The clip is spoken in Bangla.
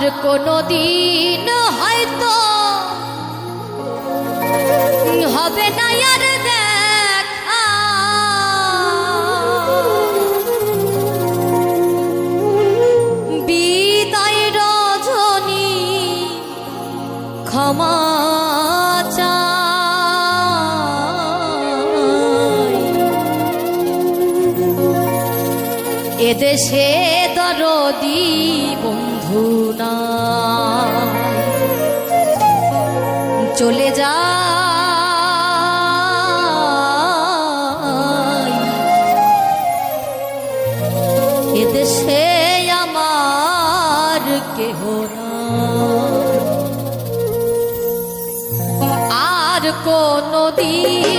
আর কোনো দিন হয়তো হবে না আর দেখা। বিদায় রজনী ক্ষমা এদেশে দরদি বন্ধু না চলে যা এদেশে আমার কেহ। আর কোনো দিন